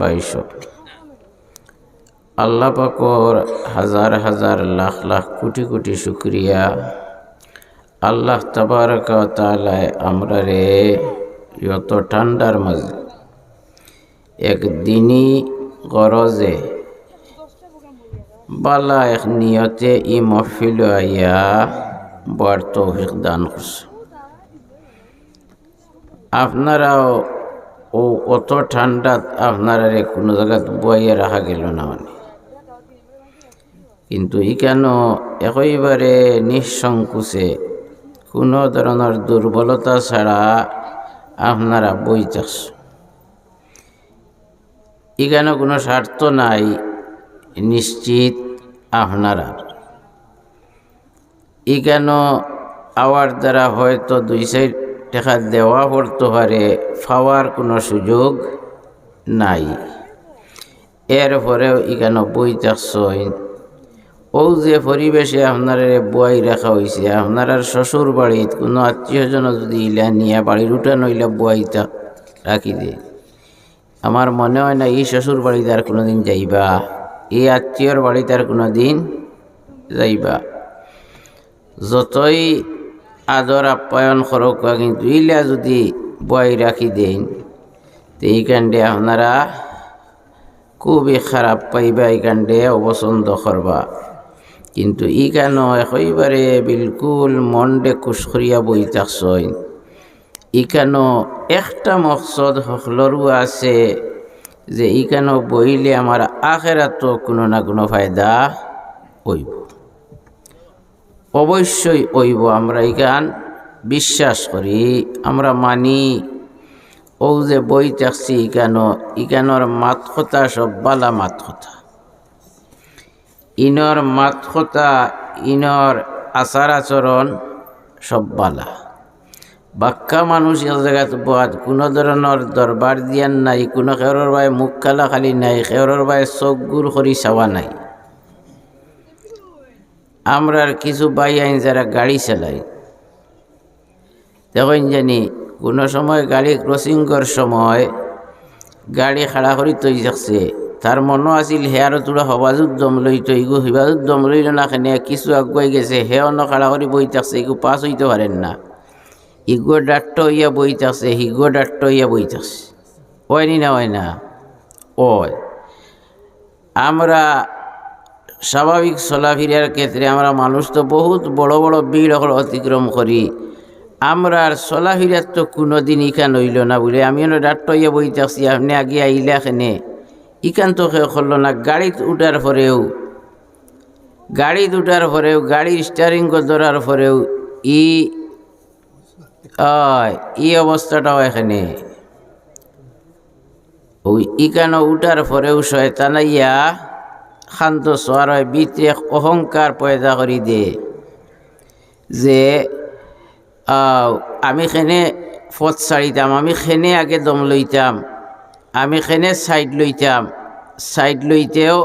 বাইশ। আল্লাহ পাকর হাজার হাজার লাখ লাখ কোটি কোটি শুক্রিয়া। আল্লাহ তবারক তালায় আমরা রে যত ঠান্ডার মাঝে একদিনই গরজে বালা এক নিয়তে ই মহফিল আইয়া বর দান করছে। আপনারাও ও অত ঠান্ডাত আপনারা কোনো জায়গাত বইয়ে রাখা গেল না মানে। কিন্তু ই কেন একইবারে নিঃসংকোচে কোনো ধরনের দুর্বলতা ছাড়া আপনারা বই চাষ। এখানে কোনো স্বার্থ নাই নিশ্চিত আপনারা এখানে আওয়ার দ্বারা হয়তো দুই সাইড টাকা দেওয়া পড়তে পারে, পাওয়ার কোনো সুযোগ নাই। এরপরেও এখানে বই চাষই ও যে পরিবেশে আপনার বই রাখা হয়েছে আপনার শ্বশুর বাড়িত কোনো আত্মীয়জন যদি ইলা নিয়ে বাড়ির উঠান হইলে বইটা রাখি দে। আমার মনে হয় না এই শ্বশুর বাড়িতে আর কোনো দিন যাইবা, এই আত্মীয়র বাড়িতে আর কোনো দিন যাইবা। যতই আদর আপ্যায়ন করক কিন্তু ইলা যদি বই রাখি দেন তো এইখানটে আপনারা খুবই খারাপ পাইবা এইখানটে অপছন্দ করবা। কিন্তু ই কেন একেবারে বিলকুল মনডে কুশকরিয়া বই থাকছই। ই কেন একটা মকসদ সকলরও আছে যে ই কেন বইলে আমার আখেরাতো কোনো না কোনো ফায়দা হইব। অবশ্যই ওইব। আমরা ইখান বিশ্বাস করি, আমরা মানি। ও যে বই থাকছি ইকানো ইকানোর মাত কথা সব বালা মাত কথা ইনর মাত কথা ইনর আচার আচরণ সব বালা। বাক্কা মানুষ এক জায়গাত বাদ কোনো ধরনের দরবার দিয়ান নাই, কোনো খেৰৰ বাই মুখ খালা খালি নাই খেৰৰ বাই চোখ গুর কৰি চাওয়া নাই। আমরা কিছু বাই আইন যারা গাড়ি চালাই দেখেন জানি, কোনো সময় গাড়ি ক্রসিং করার সময় গাড়ি খাড়া করে তৈ যাচ্ছে। তার মনো আছিল হেয়ারও তোরা হবাজুত দম লই তো ইগু হিবাজুত দম লইল না খানে কিছু আগুয়াই গেছে, হে অন্য খাড়া করে বই থাকছে ইগু পাস হইতে পারেন না। ইগো ডাক্ত হইয়া বই থাকছে হিগো ডাক্ত হইয়া বই থাকছে। হয়নি না হয় না? ওই আমরা স্বাভাবিক চলাফেরার ক্ষেত্রে আমরা মানুষ তো বহুত বড় বড় বিড় অতিক্রম করি। আমরা আর চলাফেরার তো কোনো দিন ইখান হইল না বলে। আমি ডাক্তর ইয়ে বইতে আসছি আপনি আগে আইলা খেনে ইখান তো সে করল না, গাড়িত উঠার পরেও গাড়িত উঠার পরেও গাড়ির স্টারিং ধরার পরেও ই ই অবস্থাটাও এখানে। ওই ইকানো উঠার পরেও শয়তানাইয়া শান্ত সোয়ার হয় ভিতরে অহংকার পয়দা করি দে। যে আমি খেনে ফত ছাড়িতাম আমি খেনে আগে দম লইতাম, আমি খেনে সাইড লইতাম সাইড লইতেও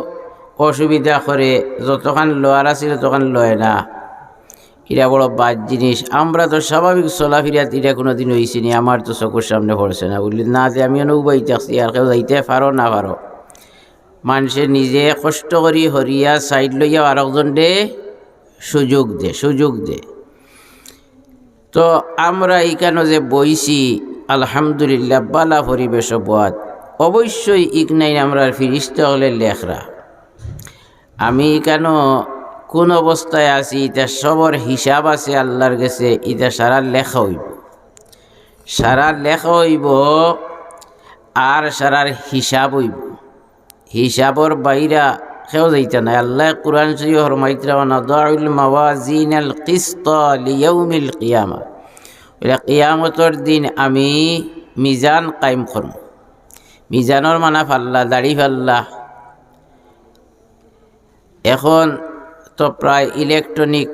অসুবিধা করে যতখান লোয়ার আছে ততখান লয় না। এরা বড় বাদ জিনিস। আমরা তো স্বাভাবিক চলাফেরা এটা কোনো দিন হয়েছি নি আমার তো চকুর সামনে পড়ছে না। বললি না যে আমি নৌবাই থাকছি আর কেউ যাইতে পারো না পারো। মানুষে নিজে কষ্ট করি হরিয়া সাইড লইয়া আর একজন দে, সুযোগ দে সুযোগ দে। তো আমরা এইখানে যে বইছি, আলহামদুলিল্লাহ, বালা পরিবেশ বাদ অবশ্যই ইকনাই আমরা ফিরিস্তে হলে লেখরা। আমি কেন কোন অবস্থায় আছি, এটা সবর হিসাব আছে আল্লাহর গেছে এটা সারা লেখা হইব। সারা লেখা হইব আর সারার হিসাব হইব। হিসাবর বাইরা কেউ যাইতে নাই। আল্লাহ কোরআন শরীফ হরমাইতরা নাদাউল মাওয়াজিন আল কিস্ত লিয়াউমিল কিয়ামা বলে কিয়ামতর দিন আমি মিজান কায়েম করম মিজানর মানা ফাল্লা, দাড়ি ফাল্লা। এখন তো প্রায় ইলেকট্রনিক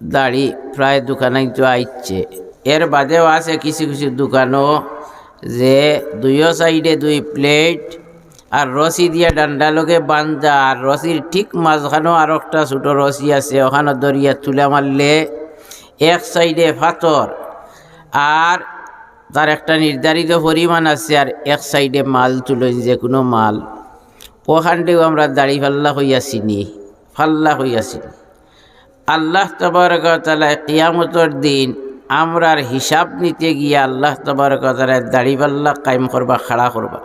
দাড়ি প্রায় দোকানে তো আইচ্ছে এর বাদেও আছে কিছু কিছু দোকানও যে দুইও সাইডে দুই প্লেট আর রশি দিয়া ডান্ডা লগে বান্ধা, আর রশির ঠিক মাঝখানেও আর একটা ছোটো রশি আছে, ওখানে দরিয়া তুলে মারলে এক সাইডে পাথর আর তার একটা নির্ধারিত পরিমাণ আছে, আর এক সাইডে মাল তুলে যে কোনো মাল। ওখানটেও আমরা দাড়ি ফাল্লা হইয়া চিনি, ফাল্লা হইয়া চিনি। আল্লাহ তবরকতালায় কিয়ামতর দিন আমরার হিসাব নিতে গিয়ে আল্লাহ তবরকতালায় দাড়ি পাল্লা কায়েম করবা, খাড়া করবা।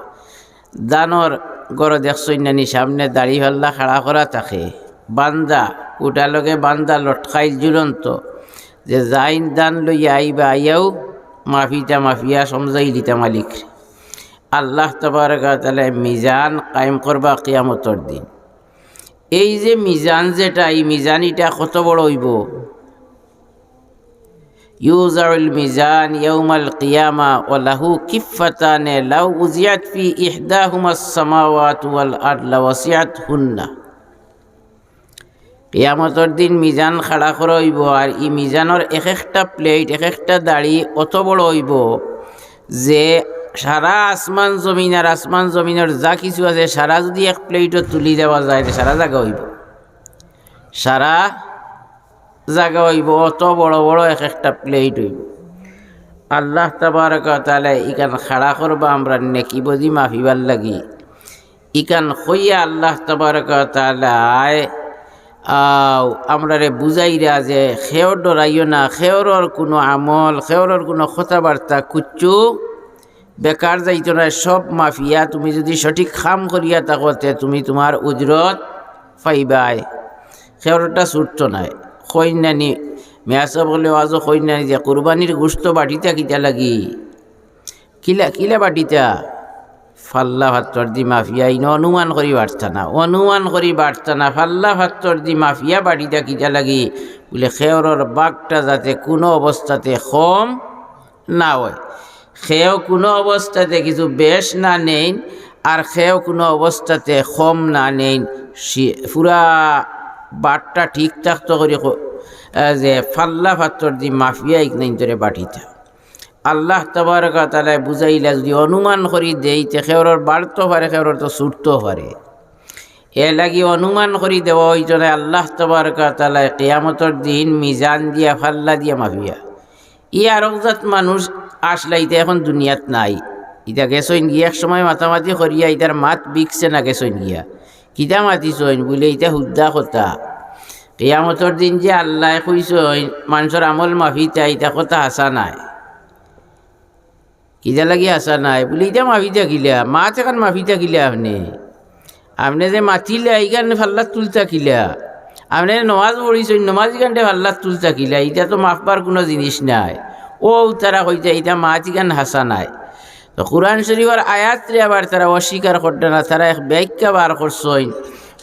দানর গড় দেখছই নানি সামনে দাড়ি পাল্লা খাড়া করা থাকে। বান্দা উটালগে বান্দা লটকাই ঝুলন্ত যে যাইন দান লইয়া আইবা আইয়াও মাফিটা মাফিয়া সমজাই দিতা মালিক। আল্লাহ তবরকতালায় মিজান কায়েম করবা কিয়ামতর দিন। এই যে মিজান যেটা, এই মিজান এটা কত বড় হইব? ইউজাউল মিজান ইয়াউমাল কিয়ামা ও লাহু কিফাতানে লাউ উজিয়াত ফি ইহদাহুমা সামাওয়াত ওয়াল আরদ ওয়াসিয়াত হুন্না। কিয়ামতর দিন মিজান খাড়া করা হইব আর ই মিজানের এক একটা প্লেট এক একটা দাড়ি অত বড় হইব যে সারা আসমান জমিন আর আসমান জমিনের যা কিছু আছে, সারা যদি এক প্লেটও তুলি দেওয়া যায়, সারা জায়গা হইব। সারা জায়গা হইব, অত বড় বড় এক একটা প্লেট হইব। আল্লাহ তাবারক তাহলে ইকান খাড়া করবা, আমরা নেকি বদি মাফিবার লাগি। ইকান হইয়া আল্লাহ তাবারক তালায় আও আমরা রে বুঝাইরা যে খেয়র ডরাইও না, খেয়রর কোনো আমল, খেয়রর কোনো কথাবার্তা কুচ্ছু বেকার যাইতো না, সব মাফিয়া। তুমি যদি সঠিক খাম করিয়া থাকতে তুমি তোমার উজরত পাইবাই। খেয়রটা ছুটত নাই। কইনানি মেয়াসব বলে আজও কইনানি যে, কুরবানির গোস্ত বাটিতা কিতা লাগি? কিলা কিলা বাটিতা? ফাল্লা ভাত্তর দি মাফিয়া, ইন অনুমান করি বাড়তা না, অনুমান করি বাড়তা না, ফাল্লা ভাত্তর দি মাফিয়া বাড়িটা কিটা লাগি? বলে, খেয়রর বাঘটা যাতে কোনো অবস্থাতে কম না হয়, খেয়েও কোনো অবস্থাতে কিছু বেশ না নেন আর খেয়েও কোনো অবস্থাতে কম না নেন পুরা বাটটা ঠিক থাকতো করে যে ফাল্লা ফাত্তর দি মাফিয়া ইকনাইন তোরে বাটিতা। আল্লাহ তবরকা তালায় বুঝাইলা যদি অনুমান করি দেই তে খেওরের বাড়তেও পারে খেওরের তো ছুটতেও পারে। এ লাগি অনুমান করি দেওয়া ওইজনে আল্লাহ তবরকা তালায় কেয়ামতর দিন মিজান দিয়া, ফাল্লা দিয়া মাফিয়া। ই আরকজাত মানুষ আসলা ইতা এখন দুনিয়াত নাই। ইতা গেছইন গিয়া এক সময় মাতামাতি করিয়া ইতার মাত বিকছে না গেছইন গিয়া। কিতা মাতিছইন বলে ইতা হুদ্দা কথা। কেয়ামতর দিন যে আল্লাহ কইছইন মানুষের আমল মাফিতা ইতা কথা হাসা নাই। কিজা লাগি আসা নাই? বলি এটা মাফিতা কিলা মাছ এখন মাফিতা কিলা আপনি। আপনি যে মাতিলে এইখানে ফাল্লাত তুলতা কিলা আপনি নমাজ পড়িছেন নমাজ গানটা ফাল্লাত তুলতা কিলা এটা তো মাফবার কোনো জিনিস নাই। ও তারা কইতা এটা মাছ গান হাসা নাই। তো কোরআন শরীফের আয়াতরে আবার তারা অস্বীকার করতে না, তারা এক ব্যাখ্যা বার করছেন।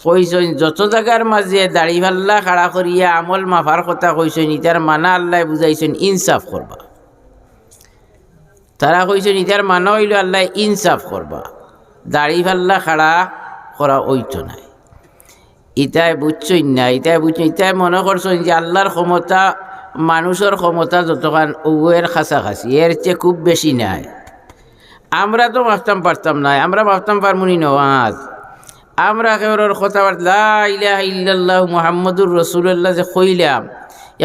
কইছেন, যত জায়গার মাঝে দাড়ি ফাল্লা খাড়া করিয়া আমল মাফার কথা কইছেন ইটার মানা আল্লাহ বুঝাইছেন, ইনসাফ করবা। তারা কইছে ইতার মানা হইল আল্লাহ ইনসাফ করবা। দাড়ি ফাল্লা খাড়া করা ওইতো নাই। ইতাই বুঝছই না ইতাই বুঝছ ইতাই মনে করছেন যে আল্লাহর ক্ষমতা, মানুষের ক্ষমতা যতক্ষণ উয়ের খাসাখাসি, এর চেয়ে খুব বেশি নাই। আমরা তো ভাবতাম পারতাম না, আমরা ভাবতাম পারমুনি নওয়াজ। আমরা কেবর কথাবার্তা ইলাহ ইল্লাল্লাহ মোহাম্মদুর রসুল্লাহ যে কইলাম।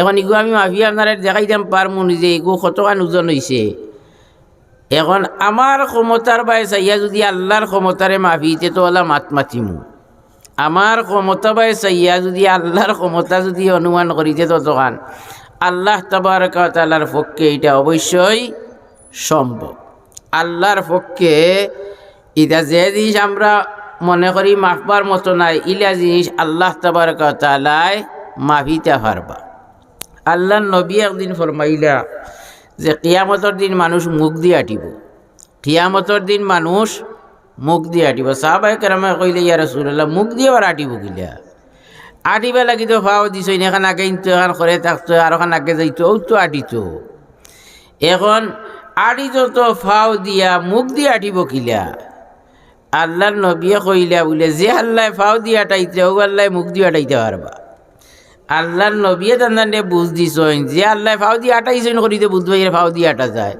এখন ইগু আমি মাফি আপনারা দেখাইতাম পারমুনি যে ইগু কতখান ওজন হয়েছে এখন আমার ক্ষমতার বাই চাইয়া যদি আল্লাহর ক্ষমতারে মাফিতে তো ওলা মাত মাতিমু। আমার ক্ষমতা বাই চাইয়া যদি আল্লাহর ক্ষমতা যদি অনুমান করিতে ততখান, আল্লাহ তাবারকালার পক্ষে এটা অবশ্যই সম্ভব। আল্লাহর পক্ষে এটা যে জিনিস আমরা মনে করি মাফবার মতো নাই, ইলা জিনিস আল্লাহ তাবারকালায় মাফিতে পারবা। আল্লাহ নবী একদিন ফরমাইলা যে কিয়ামতর দিন মানুষ মুখ দিয়ে আটিব। কিয়ামতর দিন মানুষ মুখ দিয়ে আটিব। সাহাবাই কেরামে কইলে, ইয়া রসুল্লাহ মুখ দিয়ে আর আটিব কিলা আটিবা লাগি তো ফাও দিছ, এখন আগে ইনতো এখন করে থাকতো, আর এখন আগে যাইতো, ও তো আটিতো। এখন আটিত তো ফাও দিয়া মুখ দিয়ে আটিব কিলা? আল্লাহর নবিয়ে কইলা বলে, যে আল্লাহ ফাও দিয়ে আটাইতে ও আল্লাহ মুখ দিয়ে আটাইতে পারবা। আল্লাহর নবিয়ে তান্দানে বুঝ দিছইন, যে আল্লাহ ফাউ দিয়ে আটাইছেন করিতে বুঝতে পারি ফাউ দিয়ে আটা যায়।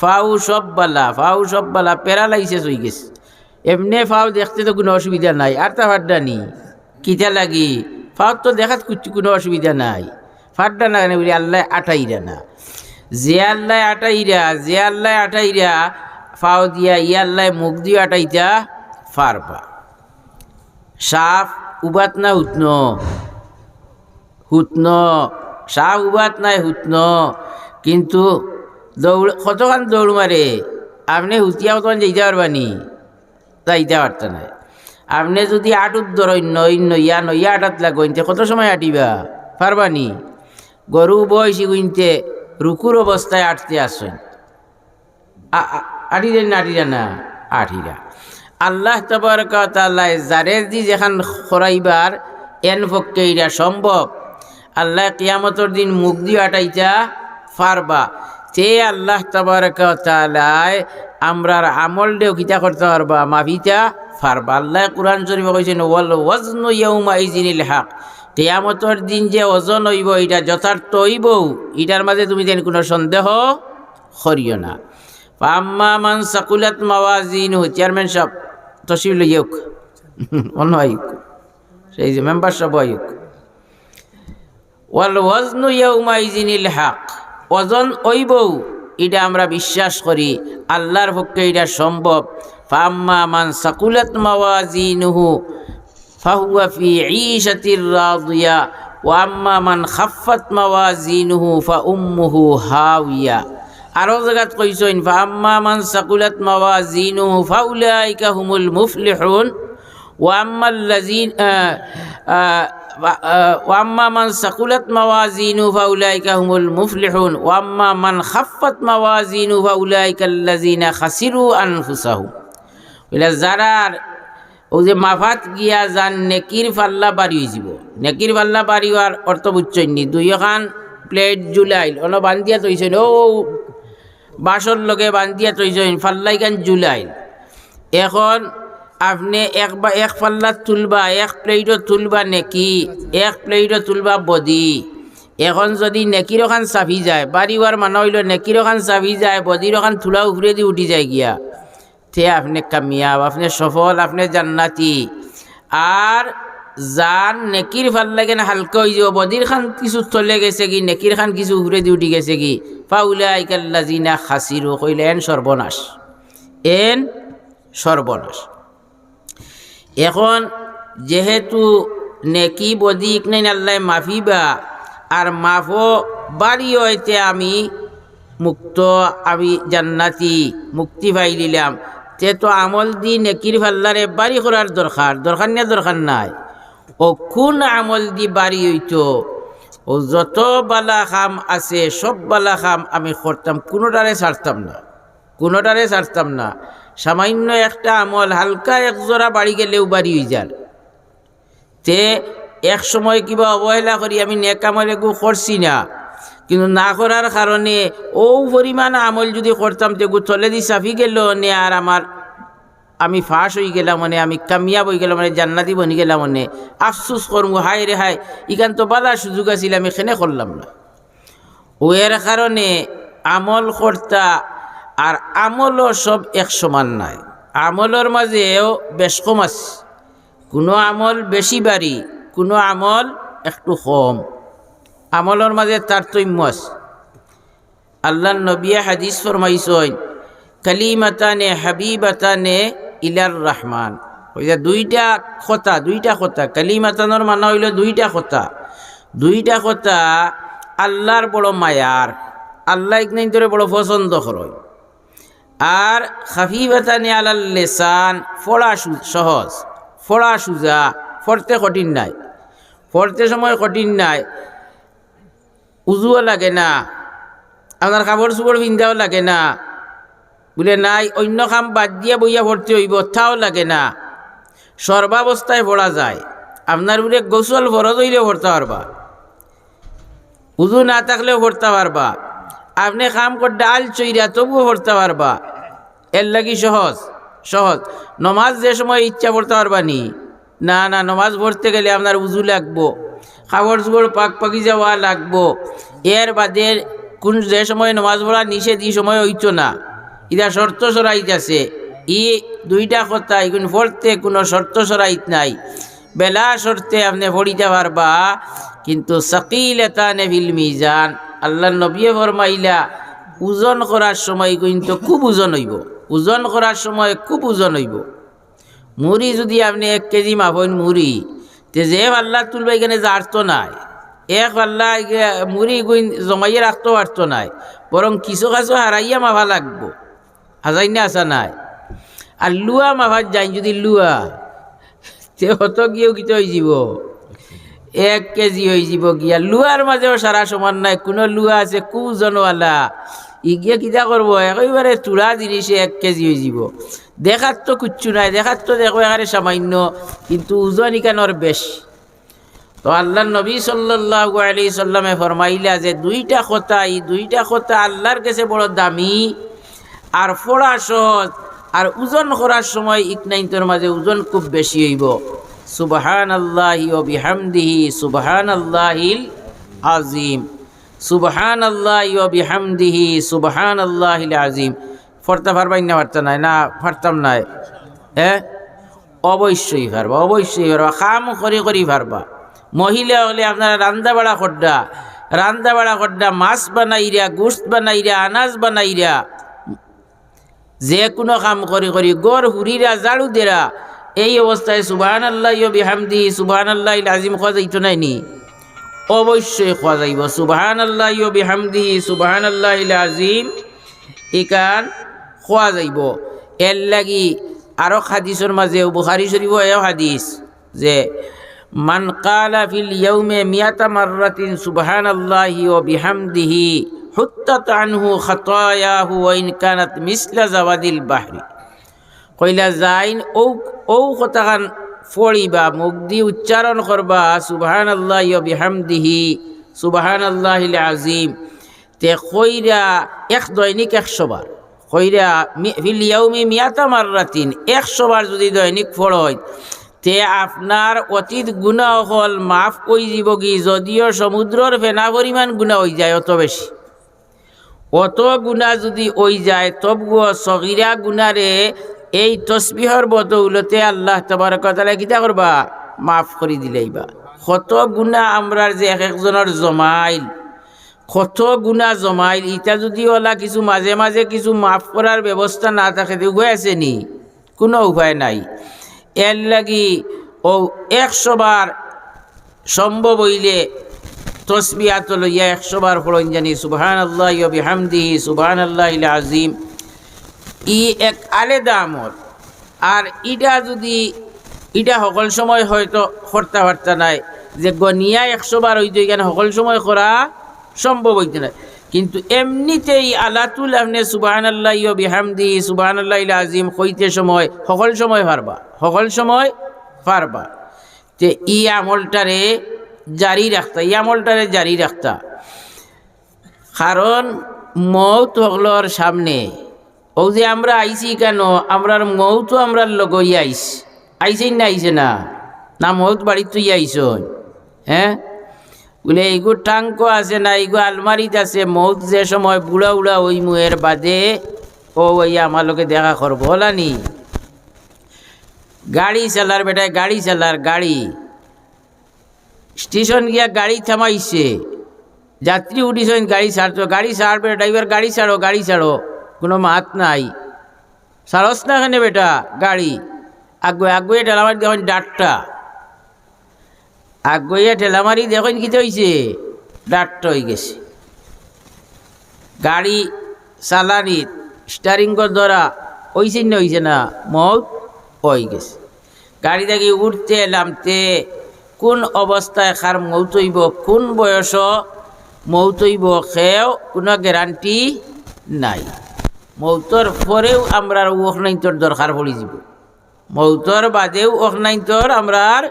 ফাউ সব বালা ফাউ সব বালা প্যারালাইসিস হয়ে গেছে। এমনি ফাউ দেখতে তো কোনো অসুবিধা নাই, আর তা ফাড্ডা নি কিতা লাগি? ফাউ তো দেখাত কোনো অসুবিধা নাই। ফাড্ডা না কেন বলি, আল্লাহ আটাইরা না। আল্লাহ আটাইরা আল্লাহ আটাইরা, ফাও দিয়া ই আল্লাহ মুখ দিয়ে আটাইতা ফারবা। সাপ উবাত না হুতন? হুতন। সাপ উবাত নাই হুতন। কিন্তু দৌড় কতক্ষণ দৌড় মারে? আপনি হুতিয়া কতক্ষণ যাইতে পারবানি যাইতে পারত না আপনি যদি আটুত ধরন্য অন্য ইয়া নইয়া আটাত লাগইনতে কত সময় আটিবা? পারবানি গরু বয়সী গুইনতে রুকুর অবস্থায় আটতে আসেন। আটিরেন না, আটিরা না আঠিরা আল্লাহ তবরকাল্লাহ যারে দি যেখান খরাইবার এন পক্ষে ইরা সম্ভব, আল্লাহ কিয়ামতর দিন মুখ দিয়ে আটাইতা ফারবা। তে আল্লাহ তবরকালায় আমরার আমল দেও কিতা করতে পারবা মাভিতা ফারবা। আল্লাহ কোরআন শরীফ কইছেন ওয়াল ওয়াজনু ইয়াউমা ইজিনিল হক। কেয়ামতর দিন যে ওজন হইব, এটা যথার্থ হইব, এটার মাঝে তুমি যেন কোনো সন্দেহ করিও না। আম্মা মান সাকুলাত মাওয়াজিন, চেয়ারম্যান সাহেব তসিল ইউক অন্য আয়ুক সেই যে মেম্বার সব আয়ুক ওয়াল ওয়াজনু ইয়াউমা ইজিনিল হক। ওজন ওইবৌ এটা আমরা বিশ্বাস করি, আল্লাহর পক্ষে এটা সম্ভব। ফাম্মা মান সাকুলাত মাওয়াজিনুহু ফাহুয়া ফি ঈশাতির রাদিয়া ওয়া আম্মা মান খাফফাত মাওয়াজিনুহু ফা উম্মুহু হাওিয়া আরও জায়গাত কইছেন ফা আম্মা মান সাকুলাত মাওয়াজিনুহু ফাউলাইকা হুমুল মুফলিহুন ওয়া আম্মা আল্লাযিন ওয়াম্মা মান সাকুলাত মাওয়াজিনু ফাউলাইকা হুমুল মুফলিহুন ওয়াম্মা মান খাফফাত মাওয়াজিনু ফাউলাইকা আল্লাযিনা খাসিরু আনফুসাহুম বলে যারার ও যে মাফাত গিয়া যান, নেকির পাল্লা বাড়ি হয়েছিল নেকির পাল্লা বাড়ি হওয়ার অর্থ দুই খান প্লেট জুলাইল অন বান্ধিয়া তৈছেন ও বাসর লগে বান্ধিয়া তৈছেন ফাল্লাইখান জুলাইল। এখন আপনি এক বা, এক পাল্লাত তুলবা, এক প্লেটত তুলবা নেকি, এক প্লেটত তুলবা বদি। এখন যদি নেকির ওখান যায় বাড়িওয়ার মানুহ হইল নেকির ওখান যায় বদির ওখান তুলা উপরে দি উঠি যায় গিয়া। তে আপনি কামিয়াব, আপনি সফল, আপনি জান্নাতি। আর যার নেকির ভালো লাগে না, হালকা হয়ে যাব। বদির খান কিছু চলে গেছে কি, নেকির খান কিছু উপরে দি উঠি গেছে কি? পাউলা আইকাল্লা জিনা খাসিরো কইলে এন সর্বনাশ। এন সর্বনাশ। এখন যেহেতু নেকি বদিক নেই আল্লাহ মাফিবা আর মাফো বাড়ি হইতে আমি মুক্ত, আমি জান্নাতি, মুক্তি পাই দিলাম। তে তো আমল দি নেকির ফাল্লারে বাড়ি করার দরকার দরকার না দরকার নাই। ও কোন আমল দি বাড়ি হইতো? ও যত বালা খাম আছে, সব বালা খাম আমি করতাম, কোনোটারে ছাড়তাম না, কোনোটারে ছাড়তাম না। সামান্য একটা আমল, হালকা এক জোড়া বাড়ি গেলেও বাড়ি হয়ে যার তে এক সময় কিবা অবহেলা করি, আমি নেক আমল একু করছি না। কিন্তু না করার কারণে ও পরিমাণ আমল যদি করতাম তেগু চলে দি চাফি গেল নে আর আমার আমি ফাঁস হয়ে গেলাম মানে আমি কামিয়াব হয়ে গেলাম মানে জান্নাতি বনি গেলাম মানে। আফসুস করব হাই রে হাই ইখান তো বালা সুযোগ আছিল আমি এখানে করলাম না। ও এর কারণে আমল কর্তা আর আমলও সব এক সমান নাই। আমলের মাঝেও বেশ কম আছে। কোনো আমল বেশি বাড়ি, কোনো আমল একটু কম। আমলের মাঝে তারতম্য আছে। আল্লাহ নবিয়া হাদিস ফরমাইছেন, কালিমাতানে হাবিবাতানে ইলার রহমান। ওই যে দুইটা কথা দুইটা কথা, কালিমাতানোর মানে হইল দুইটা কথা। দুইটা কথা, আল্লাহর বড় মায়ার, আল্লাহ একদিন ধরে বড় পছন্দ করয় আর খাফিবাতানি আলাল লেসান, ফড়া সহজ। ফড়া সুজা ফরতে কঠিন নাই। ফরতে সময় কঠিন নাই। উজুও লাগে না। আপনার কাপড় চোপড় পিন্ধাও লাগে না। বলে, নাই, অন্য কাম বাদ দিয়ে বইয়া ভর্তি হইব, তাও লাগে না। সর্বাবস্থায় পড়া যায়। আপনার বলে গোসল ফরজ হইলেও ভরতে পারবা। উজু না থাকলেও ভরতে পারবা। আপনি কাম কর ডাল চইরা তবুও পড়তে পারবা। এর লাগি সহজ সহজ। নমাজ যে সময় ইচ্ছা পড়তে পারবা নি। না না, নমাজ পড়তে গেলে আপনার উজু লাগবো। খাবার চুবর পাক পাকি যাওয়া লাগবো। এর বাদে কোন যে সময় নমাজ পড়া নিষেধ, এই সময় হইতো না। ইটা শর্ত সরাইত আছে ই দুইটা কথা এখন পড়তে কোনো শর্ত সরাইত নাই। বেলা শর্তে আপনি পড়িতে পারবা, কিন্তু সকিল এটা নেভিল মিজান আল্লাহ নবী ফরমাইলা, ওজন করার সময় কিন্তু খুব ওজন হইব। ওজন করার সময় খুব ওজন হইব। মুড়ি যদি আপনি এক কেজি মাপেন মুড়ি, তে যে পাল্লা তুলবে এখানে জারতো নাই। এক পাল্লা মুড়ি গুইন জমাইয়ে রাখতে পারতো নাই। বরং কিছু কাছু হারাইয়া মাফা লাগবো। হাজাই না আসা নাই। আর লুয়া মাফার যাই, যদি লুয়া তে হত গিয়েও কিতে হয়ে যাব। এক কেজি হয়ে যাব গিয়া। লুয়ার মাঝেও সারা সমান নাই, কোনো লুয়া আছে, কুজনওয়ালা। ইগিয়া কিতা করব? একেবারে চূড়া জিনিসে এক কেজি হয়ে যাব। দেখার তো কুচ্ছু নাই দেখার তো দেখো এখানে সামান্য, কিন্তু ওজন ইকানোর বেশি। তো আল্লাহ নবী সাল্লাহ আলি সাল্লামে ফরমাইলা যে দুইটা কথা এই দুইটা কথা আল্লাহর কাছে বড় দামি। আর ফোড়া সহজ, আর ওজন করার সময় ইকনাইন্তর মাঝে ওজন খুব বেশি হইব। সুবহান আল্লাহি ও বিহামদিহি সুবহান আল্লাহিল আজিম সুবহান আল্লাহি ও বিহামদিহি সুবহান আল্লাহিল আজিম ফরতা পারবাই না পারতা নাই না পারতাম নাই। হ্যাঁ? অবশ্যই পারবা অবশ্যই পারবা খাম করি করি পারবা মহিলা হলে আপনারা রান্দা বাড়া খড্ডা, রান্দা বাড়া খড্ডা, মাছ বানাইরা গোস্ত বানাইরা, আনাজ বানাইরা যে কোনো কাম করি করি, গড় হুরিরা, জাড়ু দেরা, এই অবস্থায় সুবাহান আল্লাহ বিহামদি সুবাহান আল্লাহ আজিম খোয়া যাইতো নাই নি? অবশ্যই খোয়া যাইব সুবাহান আল্লাহ বিহামদি সুবাহান আল্লাহ আজিম ইকান খোয়া যাইব। এর লাগি আরও হাদিসের মাঝে, বুখারি শরীফ এও হাদিস যে, মান কালা ফিল ইয়াউমে মিয়াতা মাররাতিন সুবহানাল্লাহি ওয়া বিহামদিহি হুত্তাত আনহু খাতায়াহু ওয়া ইন কানাত মিসলা জাওয়াদিল বাহরি। কইলা যাইন ও ও কথাখান ফড়িবা মুখ দি উচ্চারণ করবা, সুবহানাল্লাহি ওয়া বিহামদিহি, সুবহানাল্লাহিল আজিম তে কইরা, এক দৈনিক একশো বার। কইরা ফিল ইয়াউমি মিয়াতা মাররাতিন, একশো বার যদি দৈনিক ফড়য় তে আপনার অতীত গুণা হল মাফ কই যাব কি, যদিও সমুদ্রর ফেনা পরিমাণ গুণা হয়ে যায় অত বেশি। অত গুণা যদি ওই যায়, তবুও সগিরা গুণারে এই তসবিহর বদৌলতে আল্লাহ তোমার কথা কিতা করবা, মাফ করে দিলেইবা। কত গুণা আমরার যে এক একজনের জমাইল, কত গুণা জমাইল, ইটা যদি ওলা কিছু মাঝে মাঝে কিছু মাফ করার ব্যবস্থা না থাকে, তো উপায় আছে নি? কোনো উপায় নাই। এর লাগি ও একশো বার সম্ভব হইলে তসবিহাত লইয়া একশো বার ফলন জানি সুবহান আল্লাহ বিহামদিহি সুবহান আল্লাহ আজিম ই এক আলাদা আমল। আর ইটা যদি ইটা সকল সময় হয়তো করতে পারতা নাই, যে গনিয়া একশো বার হইতে এখানে সকল সময় করা সম্ভব হইতে নাই। কিন্তু এমনিতেই আলাতুল আপনি সুবাহান আল্লাহ বিহামদি সুবাহান আল্লাহ আজিম কইতে সময়, সকল সময় পারবা, সকল সময় পারবা। তে ই আমলটারে জারি রাখতা ই আমলটারে জারি রাখতা। কারণ মৌত হকলর সামনে, ও যে আমরা আইছি কেন? আমরার মৌতো আমরার লগই আইস। আইসেই না আইসে না? না মৌত বাড়ির তুই আইস হ্যাঁ? বলে, এইগো টাঙ্ক আছে না, এইগো আলমারিত আছে, মৌত যে সময় বুড়া উড়া ওই মুয়ের বাদে ও ওই আমার লোকে দেখা করব, হলানি? গাড়ি চালার বেটায় গাড়ি চালার গাড়ি। স্টেশন গিয়া গাড়ি থামাইছে। যাত্রী উঠিছেন, গাড়ি ছাড়তো গাড়ি ছাড়বে ড্রাইভার, গাড়ি ছাড়ো গাড়ি ছাড়ো, কোনো মাত নাই। সারস না এখানে বেটা, গাড়ি। আগুয়ে আগুয়ে ঠেলামারি দেখুন ডাটটা। আগুয়ে ঠেলামারি দেখুন কি হয়েছে ডাটটা হয়ে গেছে। গাড়ি চালানি স্টারিংর দ্বারা হয়েছে না হয়েছে না? মত হয়ে গেছে। গাড়ি থেকে উঠতে, নামতে কোন অবস্থায় খার মৌতইব কোন বয়স মৌতইব সেও কোনো গ্যারান্টি নাই। মৌতর পরেও আমরা ওখনাইন্তর দরকার পড়ি যাব। মৌতর বাদেও ওখনাইন্তর আমরার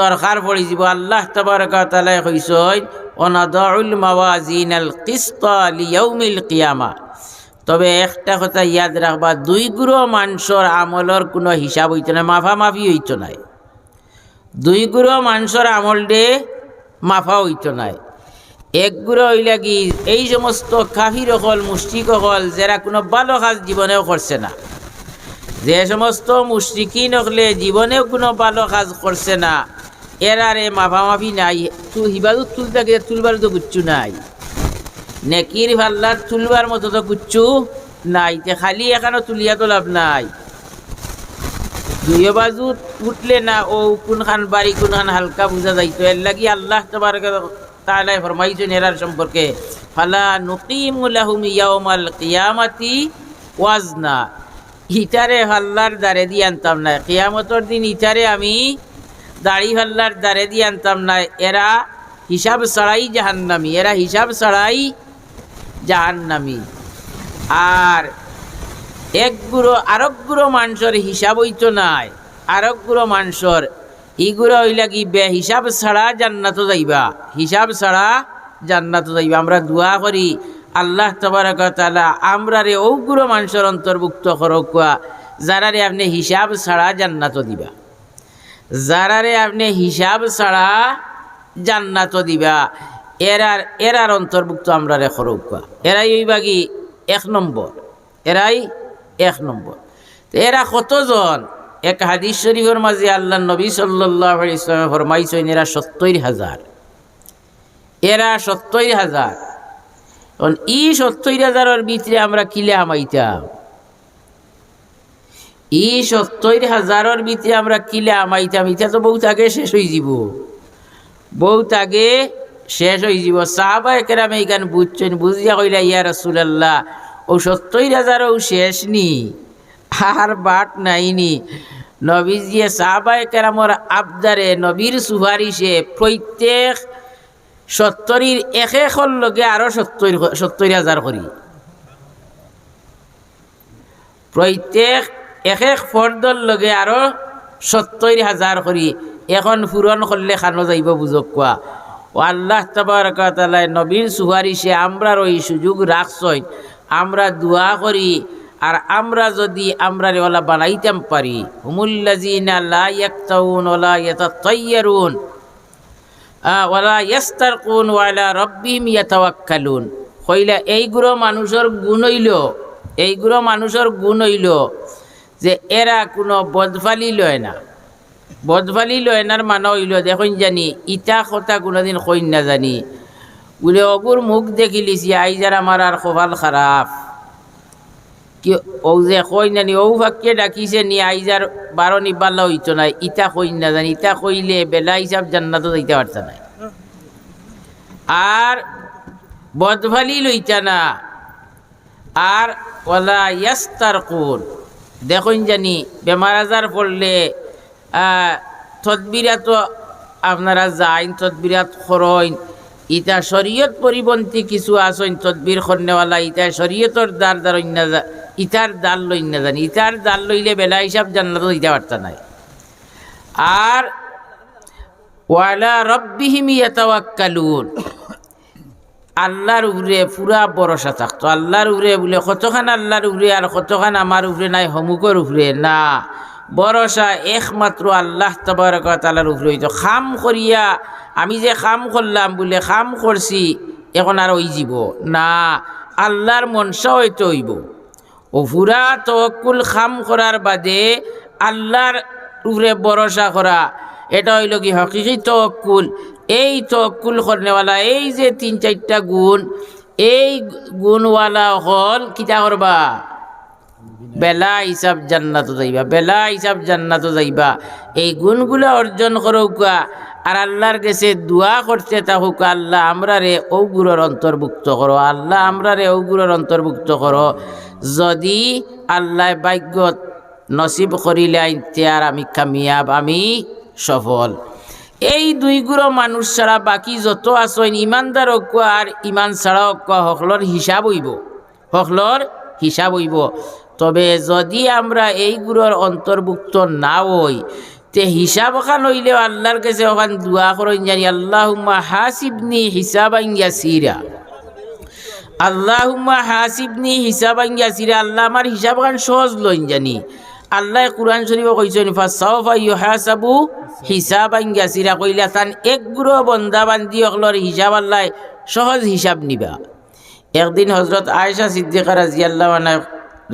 দরকার পড়ি যাব। আল্লাহ তবরকাতালায় কইসই অনাদউল মাওয়াজিন আল কিস্তা লিয়াউমিল কিয়ামা। তবে একটা কথা ইয়াদ রাখবা দুই গুরু মানুষের আমলের কোনো হিসাব হইতো না মাফামাফি হইতো নাই। দুই গুরু মানুষের আমল দে মাফা হইতো নাই। এক গুরু হইলে কি এই সমস্ত কাফির হল মুষ্টিক হল যারা কোনো ভালো কাজ জীবনেও করছে না। যে সমস্ত মুষ্টিকিন নকলে জীবনেও কোনো ভালো কাজ করছে না এরারে মাফামাফি নাই তু হিবাদু তুলতে তুলবার তো কিচ্ছু নাই। নেকির ভাল্লার তুলবার মতো তো কুচ্ছু নাই, তে খালি এখানে তুলিয়া তো লাভ নাই। দুই বাজু উঠলে না, ও কোনখান বাড়ি, কোনখান হালকা বুঝা যাইতো। এর লাগি আল্লাহ তোমার তাহলে ফরমাইছেন এরার সম্পর্কে। ফালা নুকিমু লাহুম ইয়াউমাল কিয়ামাতি ওয়াজনা। ইটারে হাল্লার দ্বারে দিয়ে আনতাম না। কিয়ামতর দিন ইটারে আমি দাড়ি হাল্লার দ্বারে দিয়ে আনতাম না। এরা হিসাব ছাড়াই জাহান্নামি। এরা হিসাব ছাড়াই জাহান্নামি। আর এক গুঁড়ো, আরক গুঁড়ো হিসাব হইতো নাই। আরক গুঁড়ো মাংসর ইগুলো হইলা কি বে হিসাব ছাড়া জান্নাত যাইবা? হিসাব ছাড়া জান্নাত যাইবা। আমরা দোয়া করি, আল্লাহ তবরক তালা আমরা রে ও গুঁড়ো মাংসর অন্তর্ভুক্ত করকুয়া যারা রে আপনি হিসাব ছাড়া জান্নাত দিবা। যারা রে আপনি হিসাব ছাড়া জান্নাত দিবা, এরার এরার অন্তর্ভুক্ত আমরা রে খরকুয়া এরাই হইবা কি, এক নম্বর। এরাই এক নম্বর। এরা কতজন? এক হাদিস শরীফের মাঝে আল্লাহ নবী সাল্লাহ ইসলামে ফরমাইছেন, এরা সত্তর হাজার। এরা সত্তর হাজার। এখন ই সত্তর হাজারের ভিতরে আমরা কিলে আমাইতাম ই সত্তর হাজারের ভিতরে আমরা কিলে আমাইতাম ইটা তো বহুত আগে শেষ হয়ে যাব। বহুত আগে শেষ হয়ে যাব। সাহাবা একেরামে এইখান বুঝছেন, বুঝিয়া কইলা, ইয়া রসুলাল্লাহ ও সত্তর হাজারও শেষ নি। আর বাট নাইনি নবীজিয়ে সাহাবায় কেরামর আবদারে নবীর সুপারিশে প্রত্যেক সত্তরির এক একর লগে আরও সত্তর সত্তর হাজার করি প্রত্যেক এক এক ফর্দর লগে আরও সত্তর হাজার করি এখন পূরণ করলে খানো যাইব বুঝক কোয়া ও আল্লাহ তাবারকাতালায় নবীর সুপারিশে আমরার ওই সুযোগ রাখছই আমরা দোয়া করি, আর আমরা যদি আমরা ওলা বানাইতাম পারি। হুমুল্লাজিনা লা ইয়াক্তাউন ওলা ইয়াতাতাইয়ারুন ওলা ইয়াস্তারকুন ওয়ালা রব্বিহিম ইয়াতাওয়াক্কালুন। কইলা এইগুলো মানুষের গুণ হইল এইগুলো মানুষের গুণ হইল যে এরা কোনো বদফালি লয় না। বদফালি লয় নার মানা হইল, দেখুন জানি, ইটা কথা কোনোদিন কইন না জানি। বলে অগুর মুখ দেখি দেখিলিছি আইজার আমার আর কপাল খারাপ কি ও যে কই নানি ও ফাঁকে ডাকিছে নি আইজার বারো নিবাল্লা হইতো নাই, ইটা কইন না জানি ইটা কইলে বেলা হিসাব জান্নাত যাইতে পারত নাই। আর বদভালি লইতা না। আর ওলা ইয়াস্তার কোন দেখুন জানি বেমার আজার পড়লে তদবিরাত আপনারা যাইন তদবিরাত খরইন ইটা শরীয়ত পরিপন্থী কিছু আসইন তদবির খন্নেওয়ালা ইটা শরীয়তর দ্বার না ইটার দাল লইন না জানি। ইটার দাল লইলে বেলা হিসাব জান্নাত দিতে পারত নাই। আর ওয়ালা রব্বিহিম ইয়াতাওয়াক্কালুন। আল্লাহর উপরে পুরা ভরসা থাকতো। আল্লাহর উপরে বলে, কতখান আল্লাহর উপরে আর কতখান আমার উপরে নাই, হমুকর উপরে না। ভরসা একমাত্র আল্লাহ তবরকালার উপরে হইতো। খাম করিয়া আমি যে খাম করলাম বলে খাম করছি, এখন আর ওই যাব না। আল্লাহর মনসা হইতে হইব। পুরা তকুল খাম করার বাদে আল্লাহর উপরে ভরসা করা, এটা হইল কি হকিকি তকুল এই তকুল করনেওয়ালা, এই যে তিন চারটা গুণ, এই গুণওয়ালা হল কিতা করবা? বেলা হিসাব জান্নাত যাইবা, বেলা হিসাব জান্নাত যাইবা। এই গুণগুলো অর্জন করৌকা আর আল্লাহর কাছে দোয়া করতে থাকুক আল্লাহ আমরা রে ঔগুড়োর অন্তর্ভুক্ত করো, আল্লাহ আমরা রে ঔগুড়োর অন্তর্ভুক্ত করো। যদি আল্লাহ ভাগ্যত নসিব করিলে আইনতে আর আমি কামিয়াব, আমি সফল। এই দুই গুড়ো মানুষ ছাড়া বাকি যত আসইন ইমানদার অক্ষ আর ইমান ছাড়া অক্ষ হকলর হিসাব হইব, হকলর হিসাব হইব। তবে যদি আমরা এই গুড়োর অন্তর্ভুক্ত না হই, তে হিসাব খান হইলেও আল্লাহর কাছে ওখান দোয়া করেন জানি, আল্লাহুম্মা হাসিবনি হিসাবান ইয়াসিরা। আল্লাহুম্মা হাসিবনি হিসাবান ইয়াসিরা। আল্লাহ আমার হিসাব খান সহজ লইন জানি। আল্লাহ কুরআন শরীফ কইছেন ফাসাউফা ইউহাসাবু হিসাবান ইয়াসিরা। কইলা, তান এক গুরো বন্দা বান্দি অকলর হিসাব আল্লাহ সহজ হিসাব নিবা। একদিন হজরত আয়েশা সিদ্দিকা রাজিয়াল্লাহ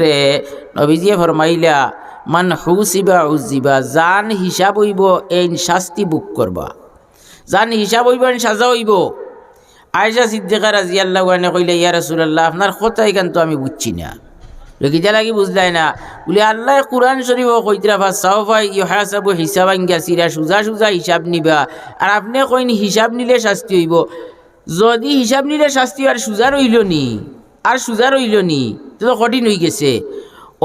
রে নবীজিয়ে ফরমাইলা, মান হুসিবা উজিবা জান হিসাব হইব এই শাস্তি বুক করবা। জান হিসাব হইব সাজা হইব। আয়সা সিদ্দিকা রাজি আল্লাহ কইলে, ইয়া রাসূলুল্লাহ, আপনার কথা এখান তো আমি বুঝছি না। লকিতা লাগি বুঝলাই না। বলে, আল্লাহ কোরআন শরীফ কইতরা ফা সাউফা ইহাসাবু হিসাবান গাসিরা, সুজা সুজা হিসাব নিবা। আর আপনি কইনি, হিসাব নিলে শাস্তি হইব। যদি হিসাব নিলে শাস্তি, আর সুজা রইল নি, আর সুজা রইল নি তো কঠিন হয়ে গেছে।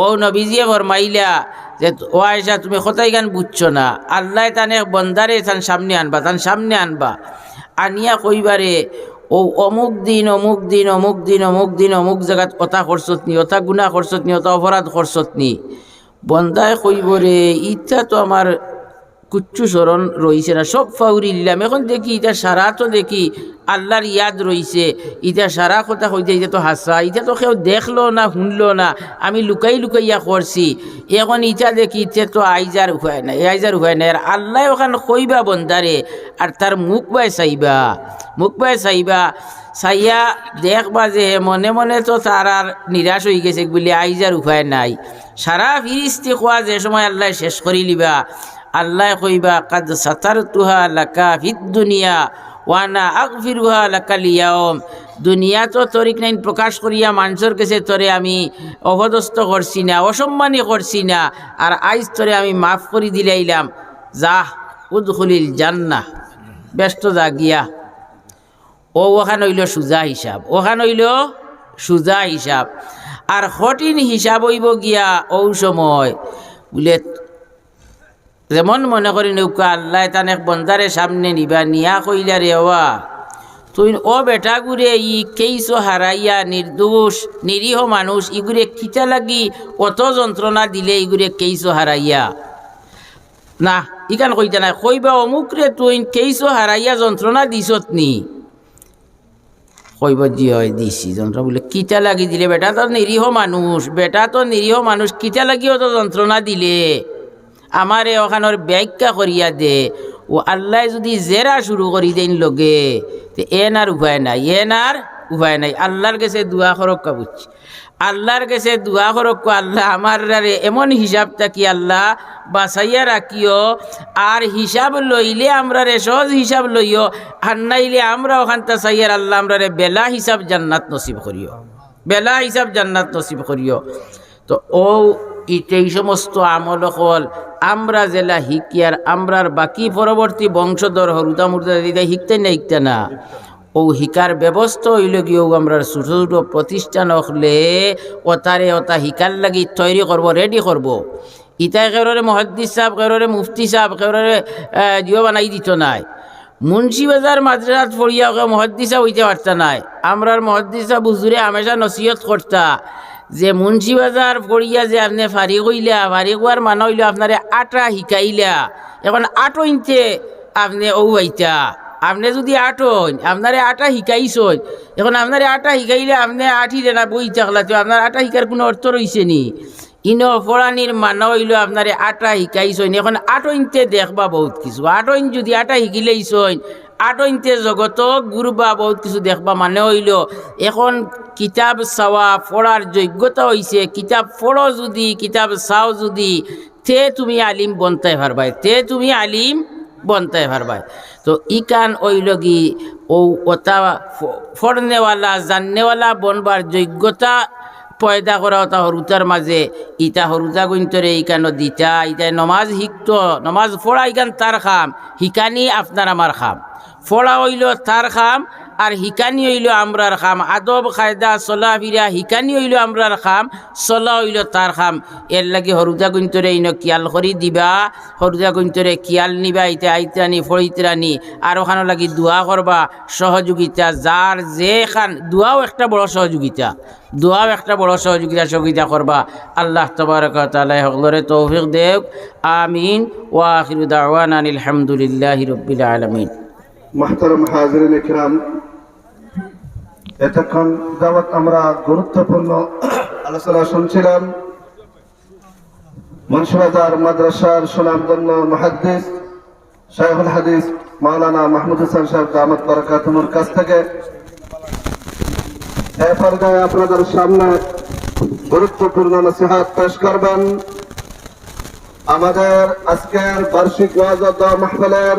ও নবীজিয়ে ফরমাইলা যে, ও আয়সা তুমি কথাই গান বুঝছ না। আল্লাহ তানে বন্দারে তান সামনে আনবা, তান সামনে আনবা। আনিয়া কইবারে, ও, অমুক দিন অমুক দিন অমুক দিন অমুক দিন, অমুক জায়গাত অতা খরচত নি অতা গুণা খরচত নি অতা অপরাধ খরচত নি। বন্দায় কইবরে ইচ্ছা তো আমার কুচ্ছু স্মরণ রইছে না। সব ফাউরি দিলাম এখন দেখি এটা সারা তো দেখি, আল্লাহর ইয়াদ রইছে। ইটা সারা কথা হইতে এটা তো হাসা। ইটা তো কেউ দেখল না, শুনলো না। আমি লুকাই লুকাইয়া করছি এখন ইটা দেখি, ইটা তো আইজার উপায় নাই, আইজার উপায় নাই। আর আল্লাহ ওখানে কইবা বন্দারে, আর তার মুখ বাই চাইবা। মুখ বাই চাইবা, চাইয়া দেখবা যে মনে মনে তো তার আর নিরাশ হয়ে গেছে বলে আইজার উপায় নাই। সারা ফিরিস্তি খোয়া যে সময় আল্লাহ শেষ করি লিবা। আল্লাহ কইবা, কাদ সাতার তুহা লাকা ফিদ দুনিয়া ওয়ানা আকফিরুহা লাকাল ইয়াওম দুনিয়া তো তরিক নাইন প্রকাশ করিয়া মানুষের কাছে তরে আমি অপদস্থ করছি না, অসম্মানী করছি না, আর আইজ তরে আমি মাফ করে দিলাইলাম। যাহ, উদখুলিল জান্না ব্যস্ত যা গিয়া। ও, ওখানে হইল সুজা হিসাব, ওখানে হইল সুজা হিসাব। আর কঠিন হিসাব হইব গিয়া ও সময়। বলে যেমন মনে করি নৌকা আল্লাহ তানে বন্দারে সামনে নিবা, নিয়া কইলা রে ওয়া। তুই ও বেটা গুরে ই কেইসো হারাইয়া নির্দোষ, নিরীহ মানুষ ইগুরে খিচা লাগি অত যন্ত্রণা দিলে ইগুরে কেইসো হারাইয়া। না ইকান কইতা নাই, কইবা অমুক রে তুই কেইসো হারাইয়া যন্ত্রণা দিছত নি? কইব জি হয়, দিছি, যন্ত্রণা বলে কিটা লাগি দিলে, বেটা তো নিরীহ মানুষ, বেটা তো নিরীহ মানুষ কিটা লাগিও তো যন্ত্রণা দিলে। আমারে ওখানোর ব্যাখ্যা করিয়া দে। ও আল্লাহ যদি জেরা শুরু করি দেন লগে, তে এন আর উপায় নাই, এন আর উপায় নাই। আল্লাহর কাছে দোয়া করক্কা বুঝছি আল্লাহর কাছে দোয়া করক্কা আল্লাহ আমার এমন হিসাব থাকি আল্লাহ বাসাইয়া রাখিও। আর হিসাব লইলে আমরা রে সহজ হিসাব লইও। আর নাইলে আমরা ওখান চাইয়ার আল্লাহ আমরা রে বেলা হিসাব জান্নাত নসিব করিও। বেলা হিসাব জান্নাত নসিব করিও। তো ও এই সমস্ত আমল হল। আমরা জেলা হিকিয়ার আমরার বাকি পরবর্তী বংশধর হরুদা মুরদা দিদা হিকতে না হিকতে না। ও হিকার ব্যবস্থা হইল গিয়েও আমরা ছোট ছোট প্রতিষ্ঠান হলে ওতারে অতা হিকার লাগি তৈরি করব রেডি করব। ইতাই কেউরে মহাদ্দিস সাহেব কেউরে মুফতি সাহেব কেউরে জিও বানাই দিত নাই। মুন্সিবাজার মাদ্রাসাত পড়িয়া মহাদ্দিসা হইতে পারতা নাই। আমরার মহাদ্দিসা বুজুরে হামেশা নসিহত করতা। যে মুন্সি মুন্সিবাজার পড়িয়া যে আপনি ফারি কইলা ফারি কোয়ার মানে হইল আপনারে আটা শিকাইলা এখন আটো ইনতে আপনি আইতা আপনি যদি আটন আপনারে আটা শিকাইছন এখন আপনারে আটা শিকাইলে আপনি আঠি দেনা বই থাকলা তো আপনার আটা শিকার কোনো অর্থ রইছে নি। ইনো ফড়ানির মানে হইল আপনারে আটা শিকাইছন এখন আটইনতে দেখবা বহুত কিছু। আটইন যদি আটা শিকিলেইছন আটইনতে জগত গুরবা বহুত কিছু দেখবা মানে হইল। এখন কিতাব চাওয়া পড়ার যোগ্যতা হইছে কিতাব পড়ো যদি, কিতাব চাও যদি, তে তুমি আলিম বনতাই পারবাই তে তুমি আলিম বনতাই পারবাই তো ইকান ওইলগি ও ওটা ফড়নেওয়ালা জাননেওয়ালা বনবার যোগ্যতা পয়দা করা ওটা হরুতার মাঝে ইটা হরুতা গুন্তরে ইকানো দিতা ইটা নমাজ শিখত নমাজ ফোড়া ইকান তার খাম, শিকানি আপনার আমার খাম। ফোড়া হইল তার খাম আর হিকানি হইল আমরার খাম। আদব খায়দা চলা, ফিরা, হিকানি হইল আমরার খাম, চলা হইল তার খাম। এর লাগে হরুদা গুন্তরে ইন কিয়াল করি দিবা হরুদা গুন্তরে কিয়াল নিবা, ইতে আইতানি, ফড়িতরানি, আর ওখানে লাগি দোয়া করবা, সহযোগিতা, যার যে খান দোয়াও একটা বড় সহযোগিতা। দোয়াও একটা বড় সহযোগিতা সহযোগিতা করবা। আল্লাহ তবারক তাআলা সকলরে তৌফিক দেব আমিন। ওয়া আখিরু দাওয়ানা আলহামদুলিল্লাহি রাব্বিল আলামিন। মাহতারম হাজরিন ইকরাম এতক্ষণ যাবৎ আমরা গুরুত্বপূর্ণ আলোচনা শুনছিলাম। মুন্সিবাজার মাদ্রাসার সুনামধন্য মহাদ্দিস শাইখুল হাদিস মাওলানা মাহমুদ হোসেন সাহেব দামত বরকাতুমুর কাছ থেকে। এ পর্যায়ে আপনাদের সামনে গুরুত্বপূর্ণ নসিহাত পেশ করবেন। আমাদের আজকের বার্ষিক ওয়াজ মাহফিলের